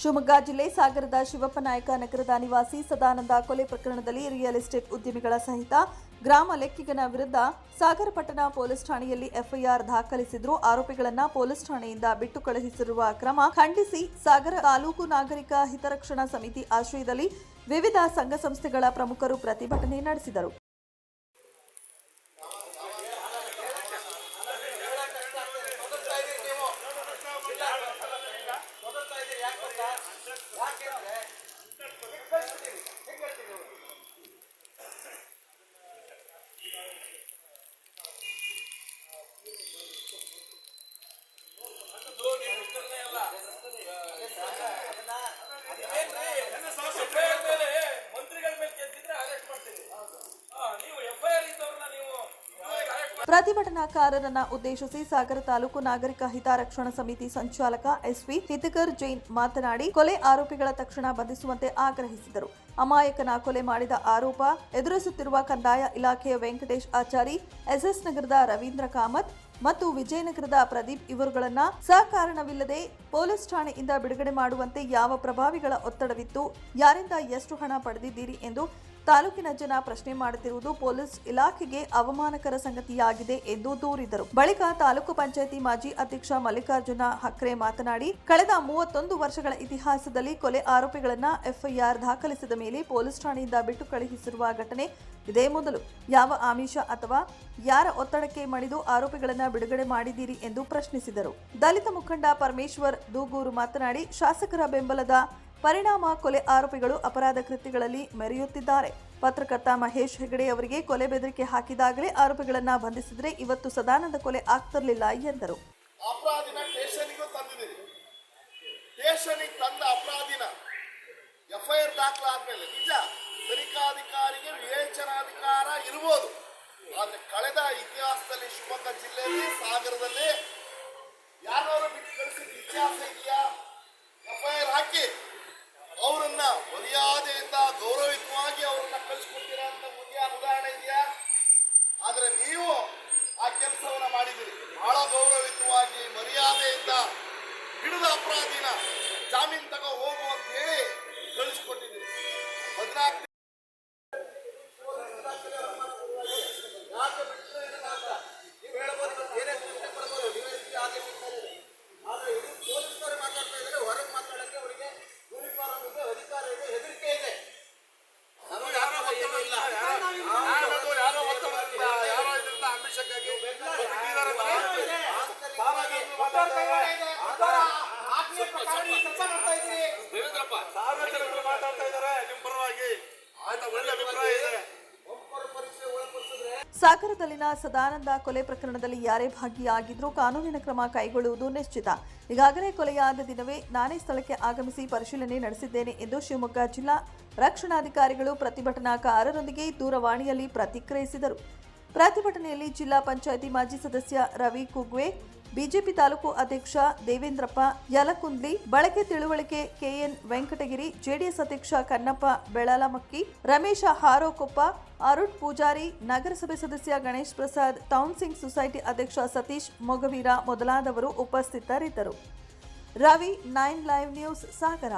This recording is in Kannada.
ಶಿವಮೊಗ್ಗ ಜಿಲ್ಲೆ ಸಾಗರದ ಶಿವಪ್ಪ ನಾಯಕ ನಗರದ ನಿವಾಸಿ ಸದಾನಂದ ಕೊಲೆ ಪ್ರಕರಣದಲ್ಲಿ ರಿಯಲ್ ಎಸ್ಟೇಟ್ ಉದ್ಯಮಿಗಳ ಸಹಿತ ಗ್ರಾಮ ಲೆಕ್ಕಿಗನ ವಿರುದ್ಧ ಸಾಗರ ಪಟ್ಟಣ ಪೊಲೀಸ್ ಠಾಣೆಯಲ್ಲಿ ಎಫ್ಐಆರ್ ದಾಖಲಿಸಿದ್ರು. ಆರೋಪಿಗಳನ್ನ ಪೊಲೀಸ್ ಠಾಣೆಯಿಂದ ಬಿಟ್ಟು ಕಳುಹಿಸಿರುವ ಕ್ರಮ ಖಂಡಿಸಿ ಸಾಗರ ತಾಲೂಕು ನಾಗರಿಕ ಹಿತರಕ್ಷಣಾ ಸಮಿತಿ ಆಶ್ರಯದಲ್ಲಿ ವಿವಿಧ ಸಂಘ ಸಂಸ್ಥೆಗಳ ಪ್ರಮುಖರು ಪ್ರತಿಭಟನೆ ನಡೆಸಿದರು. ಎಫ್ಐಆರ್ ಪ್ರತಿಭಟನಾಕಾರರನ್ನ ಉದ್ದೇಶಿಸಿ ಸಾಗರ ತಾಲೂಕು ನಾಗರಿಕ ಹಿತರಕ್ಷಣಾ ಸಮಿತಿ ಸಂಚಾಲಕ ಎಸ್ವಿ ಹಿತಕರ್ ಜೈನ್ ಮಾತನಾಡಿ, ಕೊಲೆ ಆರೋಪಿಗಳ ತಕ್ಷಣ ಬಂಧಿಸುವಂತೆ ಆಗ್ರಹಿಸಿದರು. ಅಮಾಯಕನ ಕೊಲೆ ಮಾಡಿದ ಆರೋಪ ಎದುರಿಸುತ್ತಿರುವ ಕಂದಾಯ ಇಲಾಖೆಯ ವೆಂಕಟೇಶ್ ಆಚಾರಿ, ಎಸ್ಎಸ್ ನಗರದ ರವೀಂದ್ರ ಕಾಮತ್ ಮತ್ತು ವಿಜಯನಗರದ ಪ್ರದೀಪ್ ಇವರುಗಳನ್ನ ಸಹಕಾರಣವಿಲ್ಲದೆ ಪೊಲೀಸ್ ಠಾಣೆಯಿಂದ ಬಿಡುಗಡೆ ಮಾಡುವಂತೆ ಯಾವ ಪ್ರಭಾವಿಗಳ ಒತ್ತಡವಿತ್ತು, ಯಾರಿಂದ ಎಷ್ಟು ಹಣ ಪಡೆದಿದ್ದೀರಿ ಎಂದು ತಾಲೂಕಿನ ಜನ ಪ್ರಶ್ನೆ ಮಾಡುತ್ತಿರುವುದು ಪೊಲೀಸ್ ಇಲಾಖೆಗೆ ಅವಮಾನಕರ ಸಂಗತಿಯಾಗಿದೆ ಎಂದು ದೂರಿದರು. ಬಳಿಕ ತಾಲೂಕು ಪಂಚಾಯಿತಿ ಮಾಜಿ ಅಧ್ಯಕ್ಷ ಮಲ್ಲಿಕಾರ್ಜುನ ಹಕ್ರೆ ಮಾತನಾಡಿ, ಕಳೆದ ಮೂವತ್ತೊಂದು ವರ್ಷಗಳ ಇತಿಹಾಸದಲ್ಲಿ ಕೊಲೆ ಆರೋಪಿಗಳನ್ನ ಎಫ್ಐಆರ್ ದಾಖಲಿಸಿದ ಮೇಲೆ ಪೊಲೀಸ್ ಠಾಣೆಯಿಂದ ಬಿಟ್ಟು ಕಳುಹಿಸಿರುವ ಘಟನೆ ಇದೇ ಮೊದಲು. ಯಾವ ಆಮಿಷ ಅಥವಾ ಯಾರ ಒತ್ತಡಕ್ಕೆ ಮಣಿದು ಆರೋಪಿಗಳನ್ನ ಬಿಡುಗಡೆ ಮಾಡಿದ್ದೀರಿ ಎಂದು ಪ್ರಶ್ನಿಸಿದರು. ದಲಿತ ಮುಖಂಡ ಪರಮೇಶ್ವರ್ ದೂಗೂರು ಮಾತನಾಡಿ, ಶಾಸಕರ ಬೆಂಬಲದ ಪರಿಣಾಮ ಕೊಲೆ ಆರೋಪಿಗಳು ಅಪರಾಧ ಕೃತ್ಯಗಳಲ್ಲಿ ಮೆರೆಯುತ್ತಿದ್ದಾರೆ. ಪತ್ರಕರ್ತ ಮಹೇಶ್ ಹೆಗಡೆ ಅವರಿಗೆ ಕೊಲೆ ಬೆದರಿಕೆ ಹಾಕಿದಾಗಲೇ ಆರೋಪಿಗಳನ್ನ ಬಂಧಿಸಿದ್ರೆ ಇವತ್ತು ಸದಾನಂದ ಕೊಲೆ ಆಗ್ತಿರಲಿಲ್ಲ ಎಂದರು. ಎಫ್ಐಆರ್ ದಾಖಲಾದ್ಮೇಲೆ ನಿಜ ತನಿಖಾಧಿಕಾರಿಗೆ ವಿವೇಚನಾಧಿಕಾರ ಇರ್ಬೋದು. ಆದ್ರೆ ಕಳೆದ ಇತಿಹಾಸದಲ್ಲಿ ಶಿವಮೊಗ್ಗ ಜಿಲ್ಲೆಯಲ್ಲಿ ಸಾಗರದಲ್ಲಿ ಯಾರೋ ಬಿಟ್ಟು ಕಳಿಸಿದ ಇತಿಹಾಸ ಇದೆಯಾ? ಎಫ್ಐಆರ್ ಹಾಕಿ. ಮರ್ಯಾದೆಯಿಂದ ಗೌರವಿತವಾಗಿ ಅವರನ್ನ ಕಳಿಸ್ಕೊಡ್ತೀರಾ ಅಂತ ಮುಂದೆ ಉದಾಹರಣೆ ಇದೆಯಾ? ಆದ್ರೆ ನೀವು ಆ ಕೆಲಸವನ್ನ ಮಾಡಿದಿರಿ ಬಹಳ ಗೌರವಿತವಾಗಿ ಮರ್ಯಾದೆಯಿಂದ ಹಿಡಿದ ಅಪರಾಧಿನ ಜಾಮೀನು ತಗೋ ಹೋಗು ಅಂತ ಹೇಳಿ ಕಳಿಸ್ಕೊಟ್ಟಿದ್ದೀರಿ. ಹದಿನಾಲ್ಕು ಸಾಗರದಲ್ಲಿನ ಸದಾನಂದ ಕೊಲೆ ಪ್ರಕರಣದಲ್ಲಿ ಯಾರೇ ಭಾಗಿಯಾಗಿದ್ರೂ ಕಾನೂನಿನ ಕ್ರಮ ಕೈಗೊಳ್ಳುವುದು ನಿಶ್ಚಿತ. ಈಗಾಗಲೇ ಕೊಲೆಯಾದ ದಿನವೇ ನಾನೇ ಸ್ಥಳಕ್ಕೆ ಆಗಮಿಸಿ ಪರಿಶೀಲನೆ ನಡೆಸಿದ್ದೇನೆ ಎಂದು ಶಿವಮೊಗ್ಗ ಜಿಲ್ಲಾ ರಕ್ಷಣಾಧಿಕಾರಿಗಳು ಪ್ರತಿಭಟನಾಕಾರರೊಂದಿಗೆ ದೂರವಾಣಿಯಲ್ಲಿ ಪ್ರತಿಕ್ರಿಯಿಸಿದರು. ಪ್ರತಿಭಟನೆಯಲ್ಲಿ ಜಿಲ್ಲಾ ಪಂಚಾಯಿತಿ ಮಾಜಿ ಸದಸ್ಯ ರವಿ ಕುಗ್ವೆ, ಬಿಜೆಪಿ ತಾಲೂಕು ಅಧ್ಯಕ್ಷ ದೇವೇಂದ್ರಪ್ಪ ಯಲಕುಂದ್ಲಿ, ಬಳಕೆ ತಿಳುವಳಿಕೆ ಕೆಎನ್ ವೆಂಕಟಗಿರಿ, ಜೆಡಿಎಸ್ ಅಧ್ಯಕ್ಷ ಕನ್ನಪ್ಪ ಬೆಳಲಮಕ್ಕಿ ರಮೇಶ ಹಾರೋಕೊಪ್ಪ, ಅರುಣ್ ಪೂಜಾರಿ, ನಗರಸಭೆ ಸದಸ್ಯ ಗಣೇಶ್ ಪ್ರಸಾದ್ ಟೌನ್ ಸಿಂಗ್ ಸೊಸೈಟಿ ಅಧ್ಯಕ್ಷ ಸತೀಶ್ ಮೊಗವೀರ ಮೊದಲಾದವರು ಉಪಸ್ಥಿತರಿದ್ದರು. Ravi nine live news, Sagara.